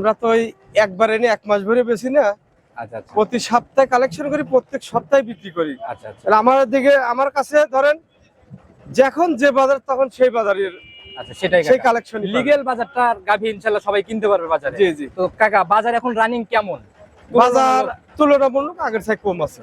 আমরা তো ওই একবার এনে এক মাস ভরে বেশি না। আচ্ছা আচ্ছা। প্রতি সপ্তাহে কালেকশন করি প্রত্যেক সপ্তাহে বিক্রি করি। আচ্ছা আমার দিকে আমার কাছে ধরেন যখন যে বাজার তখন সেই বাজারের আচ্ছা সেটাই সেই কালেকশন লিগেল বাজারটা গাভী ইনশাল্লাহ সবাই কিনতে পারবে বাজারে। জি জি। তো কাকা বাজার এখন রানিং কেমন? বাজার তুলনামূলক আগের চাই কম আছে।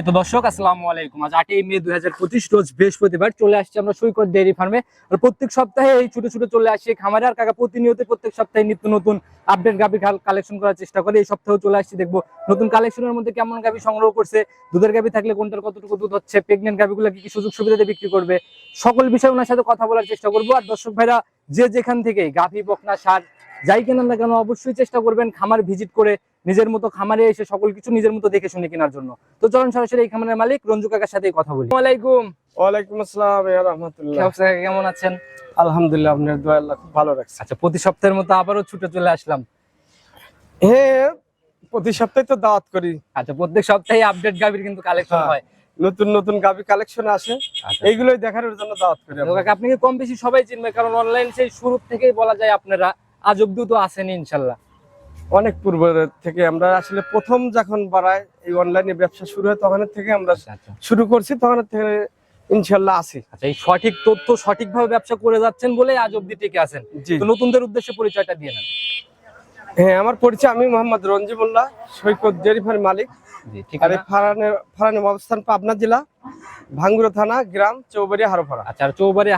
সম্মানিত দর্শক, আসসালামু আলাইকুম। আজ আটই মে দুই রোজ বৃহস্পতিবার চলে আসছে আমরা সৈকত ডেয়ারি ফার্মে। আর প্রত্যেক সপ্তাহে এই ছোট ছোট চলে আসছে খামারে। আর কাকা, প্রতিনিয়ত প্রত্যেক সপ্তাহে নিত্য নতুন আপডেট গাভি কালেকশন করার চেষ্টা করে। এই সপ্তাহে চলে আসছি, দেখব নতুন কালেকশনের মধ্যে কেমন গাভি সংগ্রহ করছে, দুধের গাভি থাকলে কোনটার কতটুকু দুধ হচ্ছে প্রেগনেন্ট গাভিগুলো কি কি সুযোগ সুবিধাতে বিক্রি করবে, সকল বিষয়ে ওনার সাথে কথা বলার চেষ্টা করব। আর দর্শক ভাইরা, যে যেখান থেকে গাভি, বকনা, সার, যাই কেনেন না কেন, অবশ্যই চেষ্টা করবেন খামার ভিজিট করে নিজের মতো খামারে এসে সকল কিছু নিজের মতো দেখে শুনে কেনার জন্য। তো চলুন সরাসরি এই খামারের মালিক রঞ্জু কাকার সাথে কথা বলি। ওয়ালাইকুম ওয়ালাইকুম আসসালাম ইয়া রাহমাতুল্লাহ। কেমন আছেন? আলহামদুলিল্লাহ আপনার দোয়া আল্লাহ খুব ভালো রাখছে। আচ্ছা প্রতি সপ্তাহের মতো আবারও ছুটে চলে আসলাম। হ্যাঁ প্রতি সপ্তাহে তো দাওয়াত করি। আচ্ছা প্রত্যেক সপ্তাহে আপডেট গাভির কিন্তু কালেকশন হ্যাঁ। হয়। নতুন নতুন গাবি কালেকশন আসে। আচ্ছা। এইগুলোই দেখানোর জন্য দাওয়াত করি তো আমরা। কাকা, আপনি কি কম বেশি সবাই চিনবে কারণ অনলাইন সেই শুরু থেকেই বলা যায় আপনারা আজ অব্দি তো আসেনি ইনশাল্লাহ অনেক পূর্ব থেকে আমরা আসলে প্রথম যখন বাড়ায় এই অনলাইনে ব্যবসা শুরু হয় তখন থেকে আমরা আচ্ছা আচ্ছা। শুরু করছি তখন থেকে ইনশাল্লাহ আছি। আচ্ছা এই সঠিক তথ্য সঠিকভাবে ব্যবসা করে যাচ্ছেন বলে আজ অব্দি টিকে আছেন। তো নতুনদের উদ্দেশ্যে পরিচয়টা দিয়ে নেন। হ্যাঁ আমার পরিচয় আমি মোহাম্মদ রঞ্জিবুল্লাহ সৈকত ডেয়ারি ফার্ম মালিক। আর আছে ফারানের অবস্থান পাবনা জেলা ভাঙ্গুরা থানা গ্রাম চৌবাড়ি হারোপাড়া। আচ্ছা আর চৌবাড়ি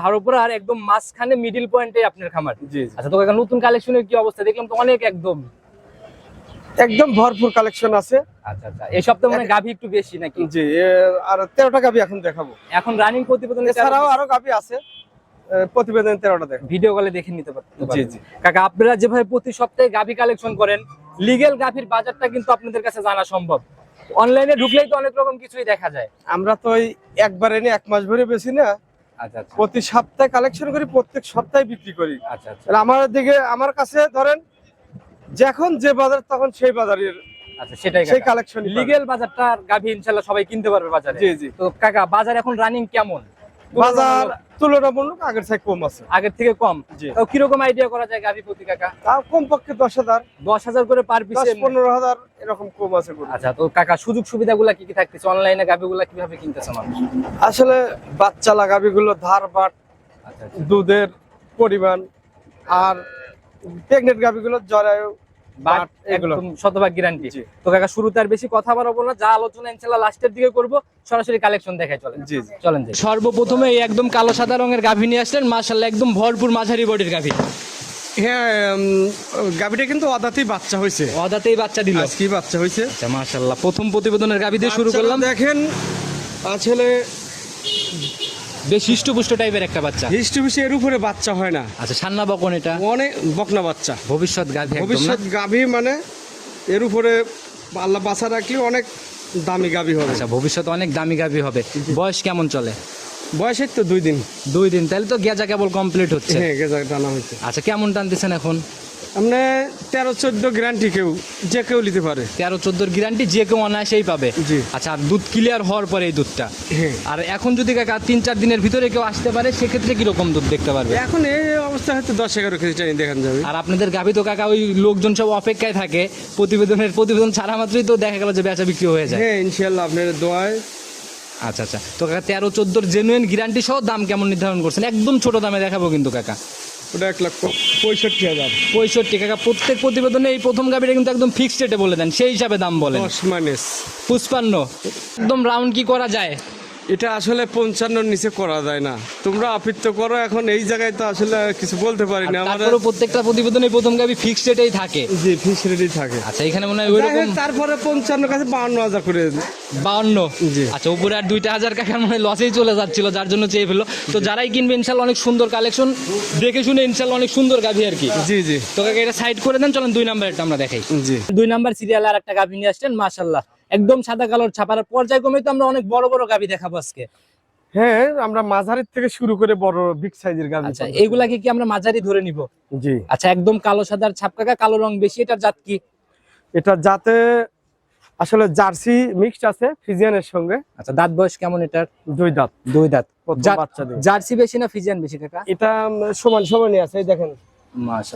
আর একদম মাঝখানে মিডিল পয়েন্টে আপনার খামার। জি জি। আচ্ছা তো নতুন কালেকশনের কি অবস্থা? দেখলাম তো অনেক একদম একদম ভরপুর কালেকশন আছে। আচ্ছা আচ্ছা। এই সপ্তাহে মানে গাভি একটু বেশি নাকি? জি আর তেরোটা এখন দেখাবো। এখন রানিং প্রতিবেদন এছাড়াও আরও আছে। প্রতিবেদন তেরোটা ভিডিও কলে দেখে নিতে পারতে জি জি। কাকা আপনারা যেভাবে প্রতি সপ্তাহে গাভি কালেকশন করেন লিগেল গাভির বাজারটা কিন্তু আপনাদের কাছে জানা সম্ভব। অনলাইনে ঢুকলেই তো অনেক রকম কিছুই দেখা যায়। আমরা তো ওই একবার এনে এক মাস ভরে বেশি না। আচ্ছা আচ্ছা। প্রতি সপ্তাহে কালেকশন করি প্রত্যেক সপ্তাহে বিক্রি করি। আচ্ছা আচ্ছা। আমার দিকে আমার কাছে ধরেন যখন যে বাজার তখন সেই বাজারের আচ্ছা সেটাই সেই কালেকশন লিগেল বাজারটা গাভি সবাই কিনতে পারবে বাজারে। জি জি। তো কাকা বাজার এখন রানিং কেমন? বাজার তুলনামূলক আগের চাই কম আছে। আগের থেকে কম? কীরকম আইডিয়া করা যায় প্রতি কাকা? তাও কম দশ হাজার। দশ হাজার করে পার পনেরো হাজার এরকম কম আছে আচ্ছা তো কাকা সুযোগ সুবিধাগুলা কি কি থাকতেছে? অনলাইনে গাভিগুলা কীভাবে কিনতেছে মানুষ? আসলে বাচ্চা লাগাবি গুলো ধার বাট আচ্ছা দুধের পরিমাণ আর প্রেগনেন্ট গাবি গুলো জরায়ু বাট বাট একদম শতভাগ গ্যারান্টি তো কাকা শুরুতে আর বেশি কথা বাড়াবো না যা আলোচনা ইনশাল্লাহ লাস্টের দিকে করব সরাসরি কালেকশন দেখাই চলে জি জি। চলেন সর্বপ্রথমে এই একদম কালো সাদা রঙের গাভী নিয়ে আসলেন মাশাল্লাহ একদম ভরপুর মাঝারি বডির গাভী। হ্যাঁ গাবিটা কিন্তু অদাতেই বাচ্চা হয়েছে অদাতেই বাচ্চা দিল। আজকেই বাচ্চা হয়েছে আচ্ছা মাশাল্লাহ প্রথম প্রতিবেদনের গাভী দিয়ে শুরু করলাম। দেখেন আসলে বেশ হৃষ্টপুষ্ট টাইপের একটা বাচ্চা। হিস্ট্রি এর উপরে বাচ্চা হয় না। আচ্ছা সান্না বকন এটা? অনেক বকনা বাচ্চা। ভবিষ্যৎ গাভী ভবিষ্যৎ গাভী মানে এর উপরে আল্লাহ বাচ্চা রাখলে অনেক দামি গাভী হবে। আচ্ছা ভবিষ্যৎ অনেক দামি গাভী হবে। বয়স কেমন চলে? বয়সের তো দুই দিন। দুই দিন তাহলে তো গেজা কেবল কমপ্লিট হচ্ছে। হ্যাঁ গেজা টানা হয়েছে আচ্ছা কেমন টানতেছেন এখন? আপনি তেরো চোদ্দ গ্যারান্টি কেউ যে কেউ নিতে পারে। তেরো চোদ্দোর গ্যারান্টি যে কেউ অনায়াসেই পাবে। জি। আচ্ছা আর দুধ ক্লিয়ার হওয়ার পরে এই দুধটা। হ্যাঁ। আর এখন যদি কাকা তিন চার দিনের ভিতরে কেউ আসতে পারে সেক্ষেত্রে কীরকম দুধ দেখতে পারবে? এখন এই অবস্থা হয়তো দশ এগারো কেজি টানি দেখান যাবে। আর আপনাদের গাভী তো কাকা ওই লোকজন সব অপেক্ষায় থাকে প্রতিবেদনের প্রতিবেদন ছাড়া মাত্রই তো দেখা গেল যে বেচা বিক্রি হয়ে যায়। হ্যাঁ ইনশাল্লাহ আপনার দোয়ায়। আচ্ছা আচ্ছা। তো কাকা তেরো চোদ্দোর জেনুইন গ্যারান্টি সহ দাম কেমন নির্ধারণ করছেন? একদম ছোট দামে দেখাবো কিন্তু কাকা। ওটা এক লক্ষ। পঁয়ষট্টি হাজার। পঁয়ষট্টি কাকা প্রত্যেক প্রতিবেদনে এই প্রথম গাভীটা কিন্তু একদম ফিক্সড রেটে বলে দেন সেই হিসাবে দাম বলেন। দশ মাইনাস পুষ্পান্ন। একদম রাউন্ড কি করা যায়? এটা আসলে পঞ্চান্নর নিচে করা যায় না। তোমরা আপিত্য করো এখন এই জায়গায় তো আসলে কিছু বলতে পারি না। আমাদের প্রত্যেকটা প্রতিবেদনে প্রথম গাবি ফিক্সড রেটেই থাকে। জি ফিস রেডি থাকে। আচ্ছা এখানে মনে হয় ওই যাই রকম হোক, তারপরে পঞ্চান্ন কাছে বাউন্ন হাজার করে বাউন্ন? জি। আচ্ছা উপরে আর দুইটা হাজার কাকার মনে লসেই চলে যাচ্ছিল যার জন্য চেয়ে ফেলল। তো যারাই কিনবে ইনশাল্লাহ অনেক সুন্দর কালেকশন দেখে শুনে ইনশাল্লাহ অনেক সুন্দর গাভি আর কি। জি জি। তো কাকা এটা সাইড করে দেন চলেন দুই নাম্বারটা আমরা দেখাই। জি। দুই নাম্বার সিরিয়াল আর একটা গাভি নিয়ে আসছেন মাশাল্লাহ। একদম সাদা কালোর ছাপার পর্যায়ক্রমে তো আমরা অনেক বড় বড় গাভি দেখাবো আজকে। হ্যাঁ আমরা মাঝারির থেকে শুরু করে বড় বিগ সাইজের গাভি আচ্ছা এগুলাকে কি আমরা মাঝারি ধরে নিব? জি। আচ্ছা একদম কালো সাদার ছাপ কাকা কালো রং বেশি এটার জাত কি? এটা জাতে আসলে জার্সি মিক্সড আছে ফিজিয়ানের সঙ্গে। আচ্ছা দাঁত বয়স কেমন এটার? দুই দাঁত। দুই দাঁত। বাচ্চা জার্সি বেশি না ফিজিয়ান বেশি কাকা? এটা সমান সমানই আছে দেখেন।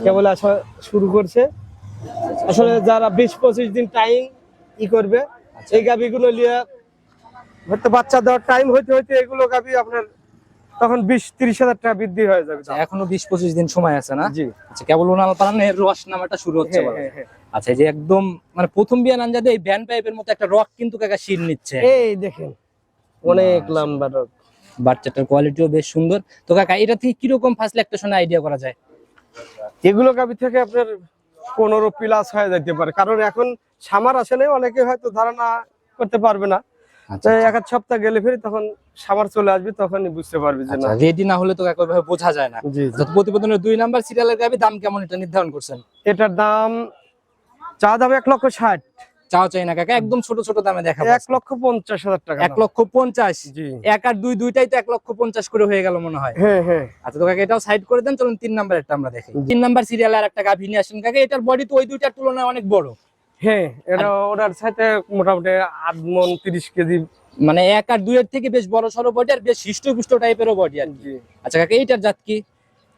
কেবল আসা শুরু করছে। আসলে যারা বিশ পঁচিশ দিন টাইম ই করবে এই গাভিগুলো নিয়ে হয়তো বাচ্চা দেওয়ার টাইম হইতে হইতে এগুলো গাভি আপনার তখন বিশ তিরিশ হাজার টাকা বৃদ্ধি হয়ে যাবে এখনও বিশ পঁচিশ দিন সময় আছে না? জি। আচ্ছা কেবল ওনাল পালানের রস নামাটা শুরু হচ্ছে হ্যাঁ। হ্যাঁ, হ্যাঁ। আচ্ছা এই যে একদম মানে প্রথম বিয়ান আনজাদে এই ব্যান পাইপের মতো একটা রক কিন্তু কাকা শির নিচ্ছে। এই দেখেন অনেক লম্বা রোগ বাচ্চাটার কোয়ালিটিও বেশ সুন্দর। তো কাকা এটা থেকে কীরকম ফার্স্ট ল্যাকটেশন আইডিয়া করা যায়? এগুলো গাভি থেকে আপনার পনেরো প্লাস হয়ে যেতে পারে। কারণ এখন সামার আসলে অনেকে হয়তো ধারণা করতে পারবে না। আচ্ছা তো এক আধ সপ্তাহ গেলে ফিরে তখন সামার চলে আসবে তখনই বুঝতে পারবে যে না। রেডি না হলে তো কাকা ওইভাবে বোঝা যায় না। জি জি। আচ্ছা, তো প্রতিবেদনের দুই নাম্বার সিরিয়ালের গাবি দাম কেমন এটা নির্ধারণ করছেন? এটার দাম চা দাম এক লক্ষ ষাট। চাও চাই না কাকা একদম ছোট ছোট দামে দেখাবো এক লক্ষ পঞ্চাশ হাজার টাকা এক লক্ষ পঞ্চাশ? জি। এক আর দুই দুইটাই তো এক লক্ষ পঞ্চাশ করে হয়ে গেল মনে হয়। হ্যাঁ হ্যাঁ। আচ্ছা তো কাকা এটাও সাইড করে দেন চলুন তিন নাম্বার একটা আমরা দেখি তিন নাম্বার সিরিয়াল আর একটা গাভী নিয়ে আসেন। কাকা এটার বডি তো ওই দুইটার তুলনায় অনেক বড়। হ্যাঁ এটা ওটার সাথে মোটামুটি আট মন তিরিশ কেজি। মানে এক আর দুইয়ের থেকে বেশ বড় সড়ো বডি আর বেশ হৃষ্টপুষ্ট টাইপেরও বডি আর কি। আচ্ছা কাকা এইটার জাত কি?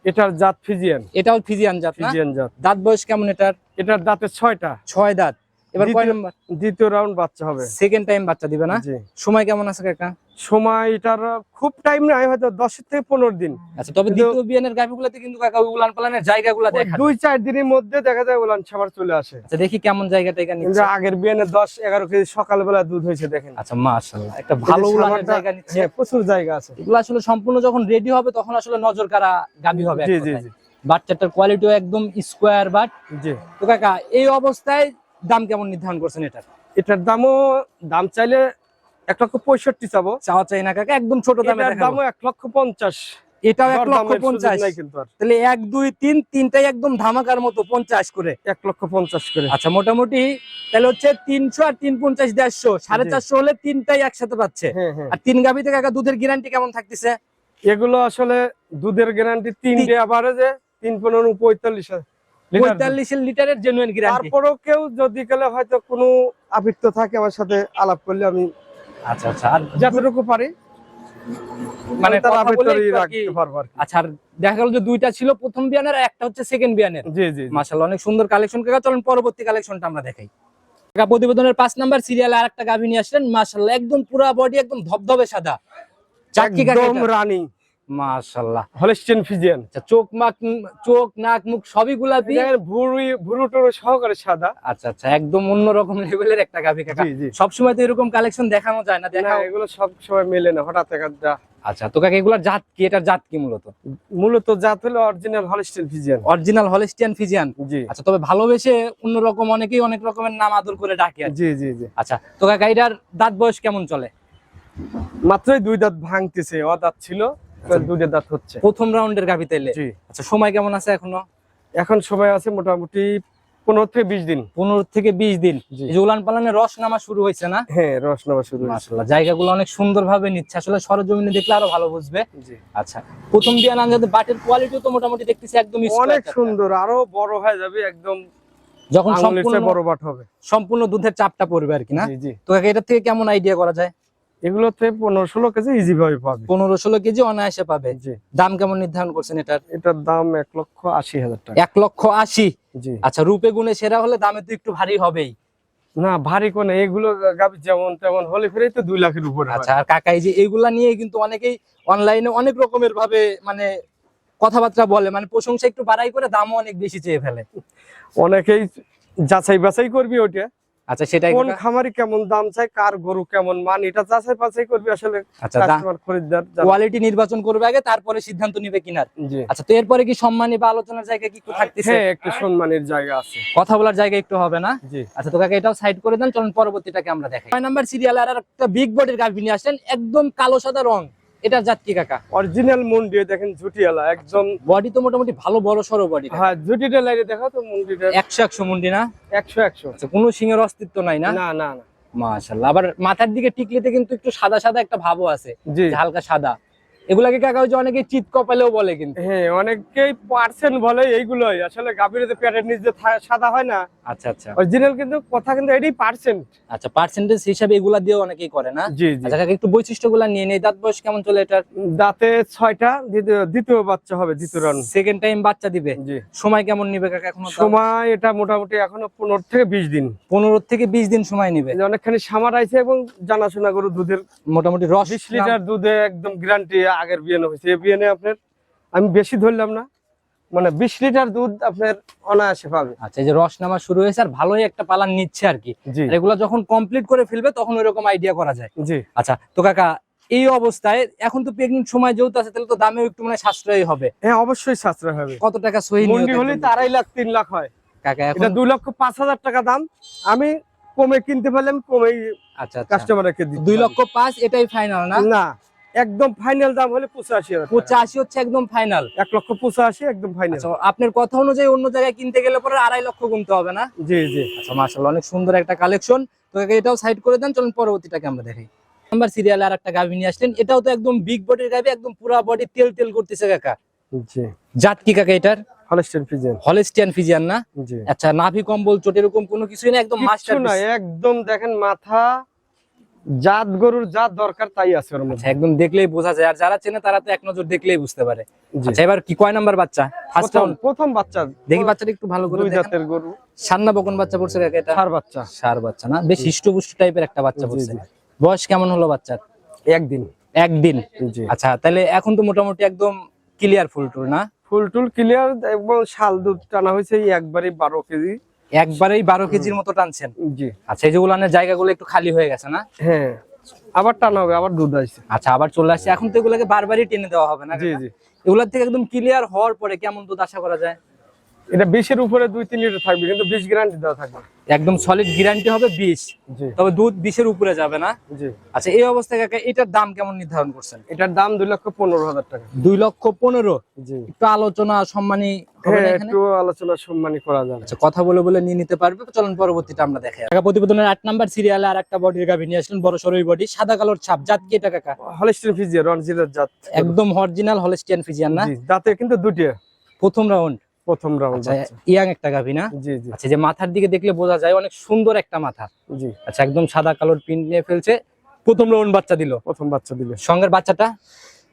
এটার জাত ফিজিয়ান। এটাও ফিজিয়ান জাত ফিজিয়ান জাত। দাঁত বয়স কেমন এটার? এটার দাঁতে ছয়টা। ছয় দাঁত। এবার কয় নাম্বার? দ্বিতীয় রাউন্ড বাচ্চা হবে। সেকেন্ড টাইম বাচ্চা দিবে না? সময় কেমন আছে কাকা? সময় এটার খুব টাইম নাই হয়তো দশ থেকে পনেরো দিন। আচ্ছা তবে দ্বিতীয় বিয়ানের গাভিগুলোতে কিন্তু কাকা উলান পালানের জায়গাগুলো দেখা দুই চার দিনের মধ্যে দেখা যায় ওলান সাবার চলে আসে। আচ্ছা দেখি কেমন জায়গাটা এখানে কিন্তু আগের বিয়ানে দশ এগারো কেজি সকালবেলা দুধ হয়েছে দেখেন। আচ্ছা মাশাআল্লাহ একটা ভালো উলানের জায়গা নিচ্ছে। হ্যাঁ প্রচুর জায়গা আছে। এগুলো আসলে সম্পূর্ণ যখন রেডি হবে তখন আসলে নজর কারা গাভি হবে জি জি জি। বাচ্চাটার কোয়ালিটিও একদম স্কোয়ার বাট জি। তো কাকা এই অবস্থায় দাম কেমন নির্ধারণ করছেন এটার? এটার দামও দাম চাইলে এক লক্ষ পঁয়ষট্টি চাবো। চাওয়া চাই না কাকা একদম ছোট দামে এটার দামও এক লক্ষ পঞ্চাশ। এটাও এক লক্ষ পঞ্চাশ। তাহলে এক দুই তিন তিনটাই একদম ধামাকার মতো পঞ্চাশ করে। এক লক্ষ পঞ্চাশ করে। আচ্ছা মোটামুটি তাহলে হচ্ছে তিনশো আর তিন পঞ্চাশ দেড়শো। সাড়ে চারশো হলে তিনটাই একসাথে পাচ্ছে। হ্যাঁ হ্যাঁ। আর তিন গাভিতে কাকা দুধের গ্যারান্টি কেমন থাকতেছে? এগুলো আসলে দুধের গ্যারান্টি তিনটে আবারে তিন পনেরো পঁয়তাল্লিশ দুধ। পঁয়তাল্লিশ লিটারের জেনুইন গ্যারান্টি তারপরেও কেউ যদি গেলে হয়তো কোনো আবৃত্ত থাকে আমার সাথে আলাপ করলে আমি আচ্ছা আচ্ছা যতটুকু পারি মানে। আচ্ছা দেখা গেল যে দুইটা ছিল প্রথম বিয়ানের আর একটা হচ্ছে সেকেন্ড বিয়ানের। জি জি জি। মাশাআল্লাহ অনেক সুন্দর কালেকশন কাকা চলেন পরবর্তী কালেকশনটা আমরা দেখাই। কাকা প্রতিবেদনের পাঁচ নাম্বার সিরিয়ালে আর একটা গাভী নিয়ে আসলেন। মাশাআল্লাহ একদম পুরা বডি একদম ধবধবে সাদা। চাকি কাকা রানী। মাশাআল্লাহ হলিস্টিয়ান ফিজিয়ান। আচ্ছা চোখ চোখ নাক মুখ সবই গোলাপি? ভুরু সহকারে সাদা। আচ্ছা আচ্ছা একদম অন্যরকম লেভেলের একটা গাভী কাকা। তো এরকম কালেকশন দেখানো যায় না দেখা এগুলো সব সময় মেলে না হঠাৎ একটা আচ্ছা তো কাকা এগুলার জাত কি? এটার জাত কি মূলত? মূলত জাত হলো original Holstein Friesian. Original Holstein Friesian? জি। আচ্ছা তবে ভালোবেসে অন্যরকম অনেকেই অনেক রকমের নাম আদর করে ডাকে জি জি জি। আচ্ছা তো কাকা এটার দাঁত বয়স কেমন চলে? মাত্রই দুই দাঁত ভাঙতেছে ও দাঁত ছিল। এবার দুইটা দাঁত হচ্ছে। প্রথম রাউন্ডের গাভী তাইলে আচ্ছা সময় কেমন আছে এখনও? এখন সময় আছে মোটামুটি পনেরো থেকে বিশ দিন। পনেরো থেকে বিশ দিন। উলান পালানের রস নামা শুরু হয়েছে না? হ্যাঁ রস নেওয়া শুরু। জায়গাগুলো অনেক সুন্দর ভাবে নিচ্ছে। আসলে সরজমিনে দেখলে আরও ভালো বুঝবে। আচ্ছা প্রথম বিয়ান আনজাতে বাটের কোয়ালিটিও তো মোটামুটি দেখতেছি একদম অনেক সুন্দর আরও বড় হয়ে যাবে একদম যখন সম্পূর্ণ বড় বাট হবে। সম্পূর্ণ দুধের চাপটা পড়বে আর কি না? তো এটার থেকে কেমন আইডিয়া করা যায়? এগুলোতে পনেরো ষোলো কেজি ইজি ভাবে পাবে। পনেরো ষোলো কেজি অনায়াসে পাবে। দাম কেমন নির্ধারণ করছেন এটার? এটার দাম এক লক্ষ আশি হাজার টাকা। এক লক্ষ আশি? জি। আচ্ছা রূপে গুণে সেরা হলে দামে তো একটু ভারী হবেই। না ভারী কোনে এগুলো গাবি যেমন তেমন হলে ফিরে তো দুই লাখের উপরে আচ্ছা আর কাকা এই যে এগুলা নিয়ে কিন্তু অনেকেই অনলাইনে অনেক রকমের ভাবে মানে কথাবার্তা বলে মানে প্রশংসা একটু বাড়াই করে দামও অনেক বেশি চেয়ে ফেলে। অনেকেই যাচাই বাছাই করবি ওটা আচ্ছা সেটাই কোন খামারি কেমন দাম চাই কার গরু কেমন মান এটা যাচাই বাছাই করবে আসলে আচ্ছা কাস্টমার খরিদ্দার কোয়ালিটি নির্বাচন করবে আগে তারপরে সিদ্ধান্ত নিবে কিনার। আচ্ছা তো এরপরে কি সম্মানী বা আলোচনার জায়গা কি থাকতেছে? হ্যাঁ একটু সম্মানের জায়গা আছে। কথা বলার জায়গা একটু হবে না? আচ্ছা তো কাকা এটাও সাইড করে দেন চলুন পরবর্তীটাকে আমরা দেখাই। ছয় নাম্বার সিরিয়াল আর একটা বিগ বডির গাভী নিয়ে আসলেন একদম কালো সাদা রং। এটার জাত কি কাকা। অরিজিনাল মুন্ডি দেখেন জুটিয়ালা একদম বডি তো মোটামুটি ভালো বড় সড়ো বডি হ্যাঁ জুটিটা লাইরে দেখো তো মুন্ডিটা একশো একশো মুন্ডি না? একশো একশো। আচ্ছা কোনো সিংহের অস্তিত্ব নাই না? না না না। মাশাল্লাহ আবার মাথার দিকে টিকলিতে কিন্তু একটু সাদা সাদা একটা ভাবও আছে। হালকা সাদা। এগুলাকে কাকা যে অনেকে চিত কপালেও বলে কিন্তু? হ্যাঁ অনেকেই পার্সেন্ট বলে এইগুলোই। আসলে গাভীর যে পেটের নিচে থা- সাদা হয় না আচ্ছা আচ্ছা। অরিজিনাল কিন্তু কথা কিন্তু এটাই পার্সেন্ট আচ্ছা পার্সেন্টেজ হিসাবে এগুলা দিয়েও অনেকেই করে না? জি জি। আচ্ছা একটু বৈশিষ্ট্যগুলা নিয়ে নেই। দাঁত বয়স কেমন চলে এটার? দাঁতে ছয়টা দ্বিতীয় বাচ্চা হবে দ্বিতীয় রান সেকেন্ড টাইম বাচ্চা দিবে? জি। সময় কেমন নিবে কাকা এখন সময় এটা মোটামুটি এখনও পনেরো থেকে বিশ দিন। পনেরো থেকে বিশ দিন সময় নিবে? যে অনেকখানি সামার আইছে এবং জানাশোনা করে দুধের মোটামুটি রস বিশ লিটার দুধে একদম গ্যারান্টি আগের বিয়ানো হয়েছে। এই বিয়ানে আপনার আমি বেশি ধরলাম না। মানে বিশ লিটার দুধ আপনার অনায়াসে পাবে। আচ্ছা যে রস নামা শুরু হয়েছে আর ভালোই একটা পালান নিচ্ছে আর কি। এগুলা যখন কমপ্লিট করে ফেলবে তখন ওইরকম আইডিয়া করা যায়। জি। আচ্ছা তো কাকা এই অবস্থায় এখন তো প্রেগনেন্ট সময় যেহেতু আছে তাহলে তো দামেও একটু মানে সাশ্রয়ী হবে। হ্যাঁ অবশ্যই সাশ্রয় হবে। কত টাকা সহি মন্ডি হলে আড়াই লাখ তিন লাখ হয়। কাকা এখন এটা দুই লক্ষ পাঁচ হাজার টাকা দাম। আমি কমে কিনতে পারলে আমি কমেই আচ্ছা আচ্ছা। কাস্টমারকে দিই দুই লক্ষ পাঁচ এটাই ফাইনাল না? না। একদম ফাইনাল দাম হলে পঁচাশি পঁচাশি হচ্ছে একদম ফাইনাল এক লক্ষ পঁচাশি একদম ফাইনাল আচ্ছা আপনার কথা অনুযায়ী অন্য জায়গায় কিনতে গেলে পরে আড়াই লক্ষ গুনতে হবে না? জি জি। আচ্ছা মাশাআল্লাহ অনেক সুন্দর একটা কালেকশন তো এটাও সাইড করে দেন চলুন পরবর্তীটাকে আমরা নাম্বার সিরিয়ালে আর একটা গাভী নিয়ে আসলেন। এটাও তো একদম বিগ বডির গাভী একদম পুরা বডি তেল তেল করতেছে কাকা। জি। জাত কি কাকা এটার? হলিস্টিয়ান ফিজিয়ান না? আচ্ছা নাভি কম্বল চোট এরকম কোনো কিছুই না একদম মাস্টার একদম দেখেন মাথা জাত গরুর যা দরকার তাই আছে ওর আচ্ছা মধ্যে একদম দেখলেই বোঝা যায়। আর যারা চেনে তারা তো এক নজর দেখলেই বুঝতে পারে। আচ্ছা এবার কি কয় নাম্বার বাচ্চা? ফার্স্ট প্রথম রাউন্ড প্রথম বাচ্চা। দেখি বাচ্চাটা একটু ভালো করে দুই জাতের গরু। সান্না বকন বাচ্চা পড়ছে কাকা এটা? সার বাচ্চা। সার বাচ্চা না? বেশ হিষ্টপুষ্ট টাইপের একটা বাচ্চা পড়ছে। বয়স কেমন হলো বাচ্চার? একদিন। একদিন? জি। আচ্ছা তাহলে এখন তো মোটামুটি একদম ক্লিয়ার ফুল টুল না? ফুল টুল ক্লিয়ার এবং শাল দুধ টানা হয়েছে এই একবারই বারো কেজি। একবারেই বারো কেজির মতো টানছেন। জি। আচ্ছা এই যে উলানের জায়গাগুলো একটু খালি হয়ে গেছে না? হ্যাঁ আবার টানা হবে আবার দুধ আসছে। আচ্ছা আবার চলে আসছে। এখন তো এগুলোকে বারবারই টেনে দেওয়া হবে না জি জি। এগুলার থেকে একদম ক্লিয়ার হওয়ার পরে কেমন দুধ আশা করা যায়? এটা বিশের উপরে দুই তিন লিটার থাকবে কিন্তু বিশ গ্যারান্টি দেওয়া থাকবে। একদম সলিড গ্যারান্টি হবে বিশ। তবে দুধ বিশের উপরে যাবে না। আচ্ছা এই অবস্থায় কাকা এটার দাম কেমন নির্ধারণ করছেন? এটার দাম দুই লক্ষ পনেরো হাজার টাকা। দুই লক্ষ পনেরো? জি। একটু আলোচনা সম্মানী হবে হ্যাঁ এখানে? একটু আলোচনা সম্মানী করা যাবে। আচ্ছা কথা বলে বলে নিয়ে নিতে পারবে। চলুন পরবর্তীটা আমরা দেখাই। কাকা প্রতিবেদনের আট নাম্বার সিরিয়ালে আর একটা বডির গাভী নিয়ে আসলেন বড় সরই বডি সাদা কালোর ছাপ। জাত কি এটা কাকা? হলিস্টিন ফিজিয়ার রনজিলের জাত। একদম অরিজিনাল হলিস্টিয়ান ফিজিয়ান না? জি দাঁতে কিন্তু দুটি প্রথম রাউন্ড প্রথম রাউন্ড আচ্ছা ইয়াং একটা গাভী না? জি জি। আচ্ছা যে মাথার দিকে দেখলে বোঝা যায় অনেক সুন্দর একটা মাথা। জি। আচ্ছা একদম সাদা কালোর পিন নিয়ে ফেলছে। প্রথম রাউন্ড বাচ্চা দিল। প্রথম বাচ্চা দিল। সঙ্গের বাচ্চাটা?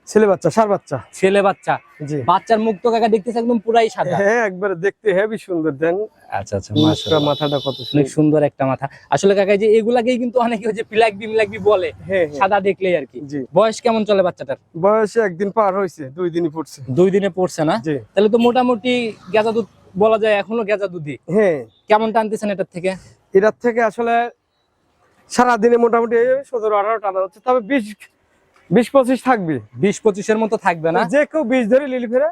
ছেলে বাচ্চা সার বাচ্চা। ছেলে বাচ্চা। জি। বাচ্চার মুখ তো কাকা দেখতেছে একদম পুরাই সাদা। হ্যাঁ একবার দেখতে হেভি সুন্দর দেন আচ্ছা আচ্ছা মুখটা, মাথাটা কত অনেক সুন্দর সুন্দর একটা মাথা। আসলে কাকা যে এগুলাকেই কিন্তু অনেকে যে পিলাকবি মিলাকবি বলে। হ্যাঁ হ্যাঁ। সাদা দেখলেই আর কি। বয়স কেমন চলে বাচ্চাটার? বয়সে একদিন পার হয়েছে দুই দিনই পড়ছে। দুই দিনে পড়ছে না? তাহলে তো মোটামুটি গেজা দুধ বলা যায় এখনও গেজা দুধই। হ্যাঁ। কেমন টানতেছেন এটার থেকে? এটার থেকে আসলে সারাদিনে মোটামুটি সতেরো আঠারো টানা হচ্ছে তবে বিশ বিশ পঁচিশ থাকবে। বিশ পঁচিশের মতো থাকবে না? যে কেউ বিশ ধরে লিলি ফেরে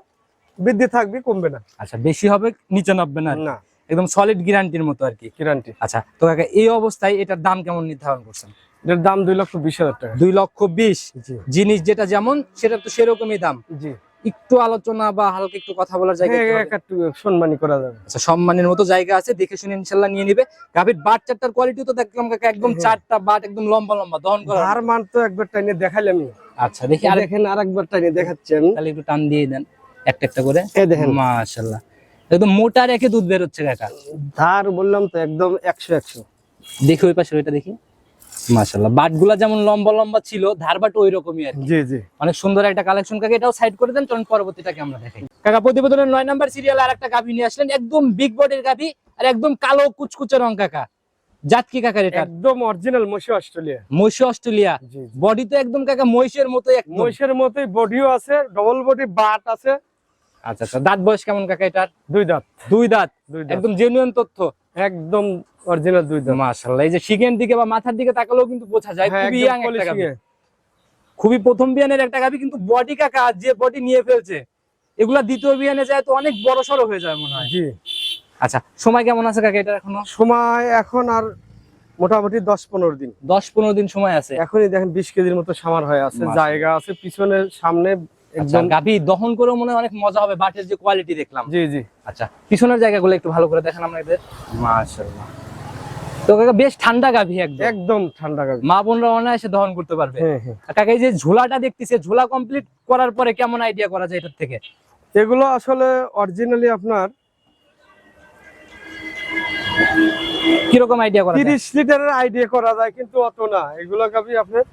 বৃদ্ধি থাকবে কমবে না। আচ্ছা বেশি হবে নিচে নামবে না? না। একদম সলিড গ্যারান্টির মতো আর কি? গ্যারান্টি আচ্ছা তো কাকা এই অবস্থায় এটার দাম কেমন নির্ধারণ করছেন? এটার দাম দুই লক্ষ বিশ হাজার টাকা। দুই লক্ষ বিশ। জিনিস যেটা যেমন সেটা তো সেরকমই দাম। জি। একটু আলোচনা বা হালকা একটু কথা বলার জায়গা হ্যাঁ, একটু সম্মানী করা যাবে। আচ্ছা সম্মানের মতো জায়গা আছে দেখে শুনে ইনশাল্লাহ নিয়ে নিবে। গাভীর বাট চারটার কোয়ালিটি তো দেখলাম কাকা একদম হ্যাঁ। চারটা বাট একদম লম্বা লম্বা দহন করা ধার মান তো একবার টাইনে দেখাইলাম আচ্ছা দেখি আর দেখেন আর একবার টাইনে দেখাচ্ছি আমি। তাহলে একটু টান দিয়ে দেন একটা একটা করে। এই দেখেন। মাশাল্লাহ। একদম মোটা রেখে দুধ বের হচ্ছে কাকা। ধার বললাম তো একদম একশো একশো। দেখি ওই পাশে ওইটা দেখি। মাশাল্লাহ বাটগুলা যেমন লম্বা লম্বা ছিল ধার বাট ওই রকমই আর জি জি। অনেক সুন্দর একটা কালেকশন কাকা এটাও সাইড করে দেন চলুন পরবর্তীটাকে আমরা দেখাই। কাকা প্রতিবেদনের নয় নাম্বার সিরিয়াল আর একটা গাভী নিয়ে আসলেন একদম বিগ বডির গাভী আর একদম কালো কুচকুচে রং কাকা। জাত কি কাকার এটা? একদম অরিজিনাল মশি অস্ট্রেলিয়া। মহিষ অস্ট্রেলিয়া। জি বডি তো একদম কাকা মহিষের মতো একদম। মহিষের মতোই বডিও আছে ডবল বডি বাট আছে। আচ্ছা আচ্ছা। দাঁত বয়স কেমন কাকা এটার? দুই দাঁত। দুই দাঁত। দুই দাঁত। একদম জেনুইন তথ্য। একদম অরিজিনাল দুই দাঁত। মাশাআল্লাহ এই যে দিকে বা মাথার দিকে তাকালেও কিন্তু বোঝা যায় হ্যাঁ খুবই young একটা এ। খুবই প্রথম বিয়ানের একটা গাভী কিন্তু বডি কাকা যে বডি নিয়ে ফেলছে এগুলা দ্বিতীয় বিয়ানে যায় তো অনেক বড় সড়ো হয়ে যায় মনে হয়। জি। আচ্ছা সময় কেমন আছে কাকা এটা এখনও? সময় এখন আর মোটামুটি দশ পনেরো দিন। দশ পনেরো দিন সময় আছে। এখনই দেখেন বিশ কেজির মতো সামার হয়ে আছে জায়গা আছে পিছনে সামনে আচ্ছা একদম গাভী দহন করেও মনে হয় অনেক মজা হবে বাটের যে কোয়ালিটি দেখলাম। জি জি। আচ্ছা পিছনের জায়গাগুলো একটু ভালো করে দেখেন আমাদের মাশাআল্লাহ। তো কাকা বেশ ঠান্ডা গাভী একদম। একদম ঠান্ডা গাবি মা বোনরা অনায়াসে দহন করতে পারবে। হ্যাঁ হ্যাঁ। আর কাকা এই যে ঝোলাটা দেখতেছে ঝোলা কমপ্লিট করার পরে কেমন আইডিয়া করা যায় এটার থেকে? এগুলো আসলে অরিজিনালি আপনার কীরকম আইডিয়া করা যায়? তিরিশ লিটারের আইডিয়া করা যায় কিন্তু অত না। এগুলো গাবি আপনার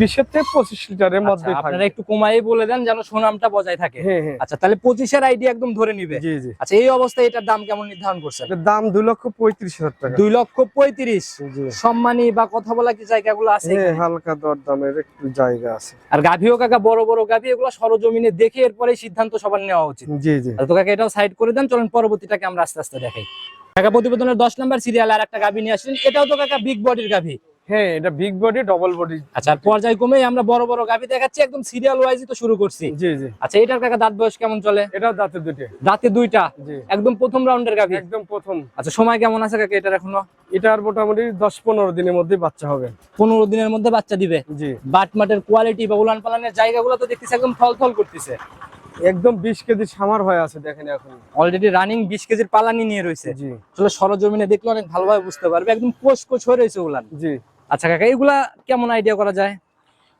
বিশের থেকে পঁচিশ লিটারের আচ্ছা, মধ্যে আপনারা একটু কমাই বলে দেন যেন সুনামটা বজায় থাকে। হ্যাঁ হ্যাঁ। আচ্ছা তাহলে পঁচিশের আইডিয়া একদম ধরে নিবে। জি জি। আচ্ছা এই অবস্থায় এটার দাম কেমন নির্ধারণ করছেন? দাম দুই লক্ষ পঁয়ত্রিশ হাজার টাকা। দুই লক্ষ পঁয়ত্রিশ। সম্মানী বা কথা বলা কি জায়গাগুলো আছে হ্যাঁ হালকা একটু জায়গা আছে। আর গাভিও কাকা বড় বড় গাভি এগুলো সরজমিনে দেখে এরপরে সিদ্ধান্ত সবার নেওয়া উচিত। জি জি। তো কাকা এটাও সাইড করে দেন চলেন পরবর্তীটাকে আমরা আস্তে আস্তে দেখাই। কাকা প্রতিবেদনের দশ নম্বর সিরিয়াল আর একটা গাভী নিয়ে আসলেন। এটাও তো কাকা বিগ বডির গাভি। হ্যাঁ এটা বিগ বডি ডবল বডি আচ্ছা পর্যায়ক্রমে আমরা বড় বড় গাভি দেখাচ্ছি একদম সিরিয়াল ওয়াইজই তো শুরু করছি। জি জি। আচ্ছা এটার কাকা দাঁত বয়স কেমন চলে? এটাও দাঁতে দুটো দাঁতে দুইটা? একদম প্রথম রাউন্ডের গাভি? একদম প্রথম। আচ্ছা সময় কেমন আছে কাকা এটার এখনও? এটার মোটামুটি দশ পনেরো দিনের মধ্যে বাচ্চা হবে। পনেরো দিনের মধ্যে বাচ্চা দিবে? জি। বাট মাটের কোয়ালিটি বা উলান পালানের জায়গাগুলো তো দেখতেছি একদম থল করতেছে। একদম বিশ কেজি সামার হয়ে আছে দেখেন এখন। অলরেডি রানিং বিশ কেজির পালানি নিয়ে রয়েছে। জি। আসলে সরজমিনে দেখলে অনেক ভালোভাবে বুঝতে পারবে একদম কোষ কোষ হয়ে রয়েছে উলান। জি। আচ্ছা কাকা এগুলা কেমন আইডিয়া করা যায়?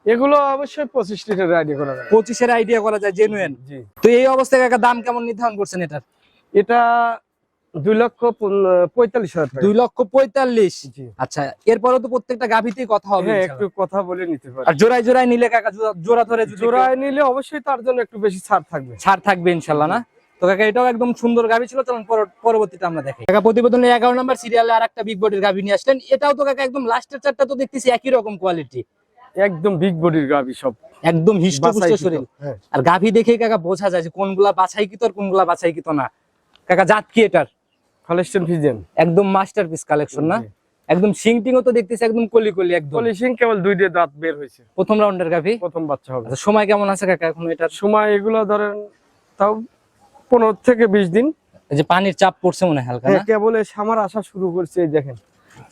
এগুলো অবশ্যই পঁচিশ লিটার আইডিয়া করা যাবে পঁচিশের আইডিয়া করা যায় জেনুয়েন তো এই অবস্থায় কাকা দাম কেমন নির্ধারণ করছেন এটার? এটা দুই লক্ষ পঁয়তাল্লিশ হাজার দুই লক্ষ পঁয়তাল্লিশ? আচ্ছা এরপরে তো প্রত্যেকটা গাভিতেই কথা হবে হ্যাঁ একটু কথা বলে নিতে পারি। আর জোড়ায় জোড়ায় নিলে কাকা জোড়া- জোড়া ধরে জোড়ায় নিলে অবশ্যই তার জন্য একটু বেশি ছাড় থাকবে। ছাড় থাকবে ইনশাল্লাহ না? তো কাকা এটাও একদম সুন্দর গাভি ছিল চলুন পর- পরবর্তীতে আমরা দেখি। কাকা প্রতিবেদনের এগারো নাম্বার সিরিয়ালে আর একটা বিগ বডির গাভি নিয়ে আসলেন। এটাও তো কাকা একদম লাস্টের চারটা তো দেখতেছি একই রকম কোয়ালিটি একদম বিগ বডির গাবি সব। একদম হিষ্টপুষ্ট শরীর। হ্যাঁ। আর গাভি দেখেই কাকা বোঝা যায় যে কোনগুলা বাছাই কিত আর কোনগুলা বাছাই কিত না। কাকা জাত কি এটার? ফালেস্টেন ফিজেন একদম মাস্টার পিস কালেকশন না একদম সিংটিংও তো দেখতেছি একদম কলি কলি একদম। পলিশিং কেবল দুইটা দাঁত বের হয়েছে। প্রথম রাউন্ডের গাভি প্রথম বাচ্চা হবে। আচ্ছা সময় কেমন আছে কাকা এখন এটার? সময় এগুলো ধরেন তাও পনেরো থেকে বিশ দিন। যে পানির চাপ পড়ছে মনে হালকা হ্যাঁ, কেবল সামার আসা শুরু করছে দেখেন।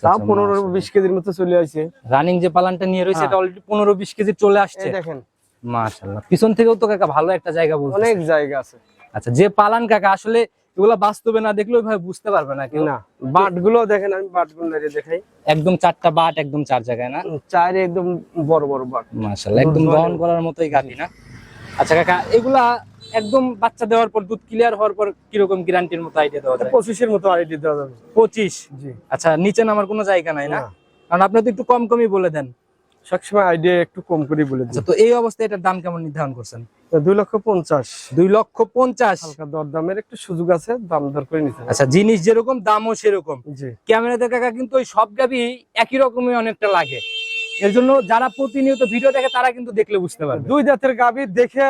তাও পনেরো বিশ কেজির মতো চলে আসছে রানিং যে পালানটা নিয়ে রয়েছে হ্যাঁ। এটা অলরেডি পনেরো বিশ কেজি চলে আসছে। দেখেন। মাশাল্লাহ পিছন থেকেও তো কাকা ভালো একটা জায়গা বলছে অনেক জায়গা আছে। আচ্ছা যে পালান কাকা আসলে এগুলা বাস্তবে না দেখলে ওইভাবে বুঝতে পারবে না কেউ। না বাটগুলো দেখেন আমি বাটগুলো দেখাই। একদম চারটা বাট একদম চার জায়গায় না? চারে একদম বড় বড় বাট মাশাল্লাহ একদম দহন করার মতোই গাভী না? আচ্ছা কাকা এগুলা একদম বাচ্চা দেওয়ার পর দুধ ক্লিয়ার হওয়ার পর কীরকম গ্যারান্টির মতো আইডিয়া দেওয়া যায়? পঁচিশের মতো আইডি দেওয়া যাবে। পঁচিশ? জি। আচ্ছা নিচে নামার কোনো জায়গা নাই না? কারণ আপনি তো একটু কম কমই বলে দেন। সবসময় আইডিয়া একটু কম করে বলে আচ্ছা তো এই অবস্থায় এটার দাম কেমন নির্ধারণ করছেন? দুই লক্ষ পঞ্চাশ। দুই লক্ষ পঞ্চাশ? দর দামের একটু সুযোগ আছে দাম দর করে নিতে আচ্ছা জিনিস যেরকম দামও সেরকম। জি। ক্যামেরাতে কাকা কিন্তু ওই সব গাবি একই রকমই অনেকটা লাগে। এর জন্য যারা প্রতিনিয়ত ভিডিও দেখে তারা কিন্তু দেখলে বুঝতে পারবে। দুই দাঁতের গাভী দেখে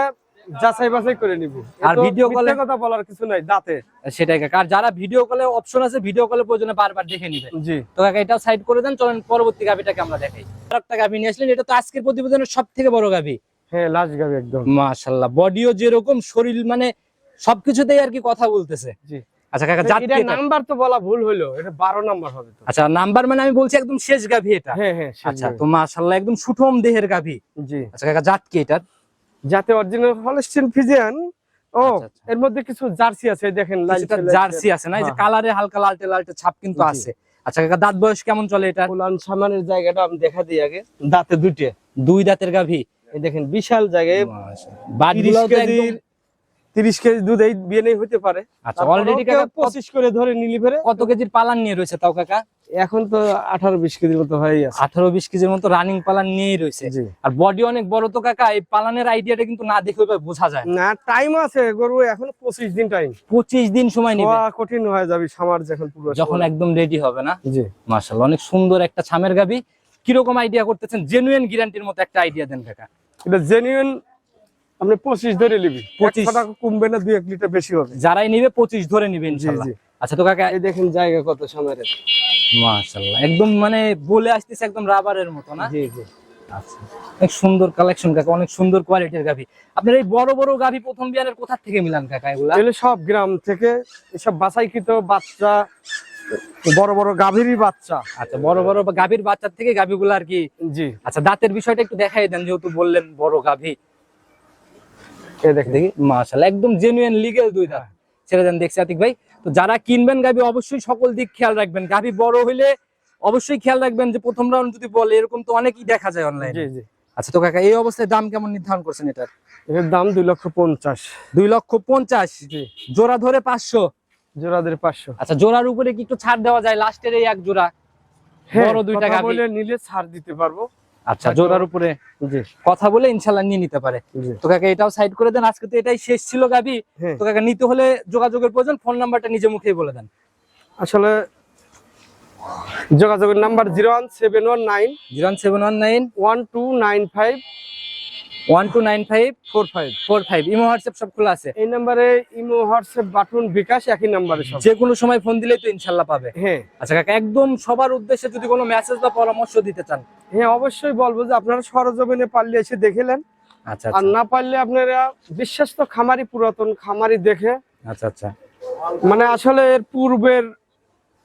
যাচাই বাছাই করে নিব। আর call এ- কথা বলার কিছু নাই দাঁতে। সেটাই কাকা। আর যারা ভিডিও কলে অপশন আছে ভিডিও কলে প্রয়োজনে বারবার দেখে নিবে। জি। তো কাকা এটাও সাইড করে দেন চলেন পরবর্তী গাভিটাকে আমরা দেখাই। আর একটা গাভি নিয়ে আসলেন এটা তো আজকের প্রতিবেদনের সব থেকে বড় গাভি। হ্যাঁ লাশ গাভী একদম। মাশাল্লাহ বডিও যেরকম শরীর মানে সবকিছুতেই আর কি কথা বলতেছে। জি। আচ্ছা কাকা জাত এটা এটা? নাম্বার তো বলা ভুল হলো এটা বারো নাম্বার হবে তো। আচ্ছা নাম্বার মানে আমি বলছি একদম শেষ গাভি এটা। হ্যাঁ হ্যাঁ আচ্ছা। তো মাশাল্লাহ একদম সুঠম দেহের গাভি। জি। আচ্ছা কাকা জাত কি এটার? যাতে অরিজিনাল হলস্টিন ফিজিয়ান ও আচ্ছা, আচ্ছা। এর মধ্যে কিছু জার্সি আছে দেখেন জার্সি আছে না? এই যে হ্যাঁ। কালারে হালকা লালটে লালটে ছাপ কিন্তু আছে। আচ্ছা কাকা দাঁত বয়স কেমন চলে এটা ফুলান সামানের জায়গাটা আমি দেখা দিই আগে। দাঁতে দুইটে। দুই দাঁতের গাভী। এই দেখেন বিশাল জায়গায়। কেজির একদম তিরিশ কেজি দুধ এই হতে পারে। আচ্ছা অলরেডি কাকা কত- পঁচিশ করে ধরে নিলি ফেরে। কত কেজির পালান নিয়ে রয়েছে তাও কাকা? এখন তো আঠারো বিশ কেজির মতো হয়েই আছে। আঠারো বিশ কেজির মতো রানিং পালান নিয়েই রয়েছে। আর বডি অনেক বড় তো কাকা এই পালানের আইডিয়াটা কিন্তু না দেখে বোঝা যায় না। টাইম আছে গরু এখন পঁচিশ দিন টাইম পঁচিশ দিন সময় নেবে। কঠিন হয়ে যাবে সামার যখন পুরো যখন একদম রেডি হবে না? জি। মার্শাল্লাহ অনেক সুন্দর একটা ছামের গাবি। কীরকম আইডিয়া করতেছেন? জেনুইন গ্যারান্টির মতো একটা আইডিয়া দেন কাকা। এটা জেনুইন আপনি পঁচিশ ধরে নিবি। 25 পঁচিশ। টাকা কমবে না দুই এক লিটার বেশি হবে। যারাই নিবে পঁচিশ ধরে নিবে জি জি। আচ্ছা তো কাকা এই দেখেন জায়গা কত সামনের মাশাআল্লাহ একদম মানে বলে আসতেছে একদম রাবারের মতো না? জি জি। আচ্ছা অনেক সুন্দর কালেকশন কাকা অনেক সুন্দর কোয়ালিটির গাভি। আপনার এই বড় বড় গাভি প্রথম বিয়ানের কোথা থেকে মিলান কাকা এগুলা? এগুলো সব গ্রাম থেকে এসব বাছাইকৃত বাচ্চা বড় বড় গাভীরই বাচ্চা। আচ্ছা বড় বড় গাভীর বাচ্চার থেকে গাভিগুলো আর কি জি। আচ্ছা দাঁতের বিষয়টা একটু দেখাই দেন যেহেতু বললেন বড় গাভি। দেখি মাশাআল্লাহ একদম জেনুইন লিগেল দুই দাঁত। ছেড়ে দেন দেখছি আতিক ভাই তো যারা কিনবেন গাভি অবশ্যই সকল দিক খেয়াল রাখবেন। গাভি বড় হইলে অবশ্যই খেয়াল রাখবেন যে প্রথম রাউন্ড যদি বলে এরকম তো অনেকই দেখা যায় অনলাইনে আচ্ছা তো কাকা এই অবস্থায় দাম কেমন নির্ধারণ করছেন এটার? এর দাম দুই লক্ষ পঞ্চাশ। দুই লক্ষ পঞ্চাশ? জোড়া ধরে পাঁচশো? জোড়াদের পাঁচশো। আচ্ছা জোড়ার উপরে কি একটু ছাড় দেওয়া যায়? লাস্টের এই এক জোড়া বড় দুইটা গাভী। নিলে ছাড় দিতে পারব। আচ্ছা জোড়ার উপরে কথা বলে ইনশাল্লাহ নিয়ে নিতে পারে। তোকে তো কাকা এটাও সাইড করে দেন আজকে তো এটাই শেষ ছিল গাবি। তোকে তো কাকা নিতে হলে যোগাযোগের প্রয়োজন ফোন নাম্বারটা নিজে মুখেই বলে দেন। আসলে যোগাযোগের number zero one seven one nine zero seven one nine one two nine five one two nine five four five four five imo WhatsApp সব খোলা আছে? এই নাম্বারে ইমো হোয়াটসঅ্যাপ বাটন বিকাশ একই নাম্বারে সব। যে কোনো সময় ফোন দিলেই তো ইনশাল্লাহ পাবে। হ্যাঁ। আচ্ছা কাকা একদম সবার উদ্দেশ্যে যদি কোনো মেসেজ বা পরামর্শ দিতে চান। হ্যাঁ অবশ্যই বলব যে আপনারা সরজমিনে পারলে এসে দেখেলেন আচ্ছা আর না পারলে আপনারা বিশ্বাস তো খামারি পুরাতন খামারি দেখে। আচ্ছা আচ্ছা। মানে আসলে এর পূর্বের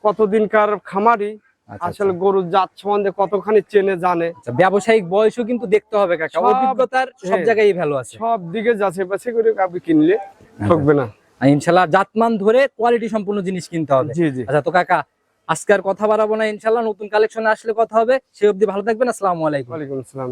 কতদিনকার খামারি আচ্ছা, আসলে গরুর জাত সম্বন্ধে কতখানি চেনে জানে। আচ্ছা ব্যবসায়িক বয়সও কিন্তু দেখতে হবে কাকা। সব- অভিজ্ঞতার সব হ্যাঁ। জায়গায় ভালো আছে। সব দিকে যাচ্ছে পাশে করে আপনি কিনলে ঠকবে না। ইনশাল্লাহ জাতমান ধরে কোয়ালিটি সম্পূর্ণ জিনিস কিনতে হবে। জি জি। আচ্ছা তো কাকা আজকে আর কথা বাড়াবো না ইনশাল্লাহ নতুন কালেকশনে আসলে কথা হবে। সে অব্দি ভালো থাকবেন আসসালামু আলাইকুম। ওয়ালাইকুম আসসালাম।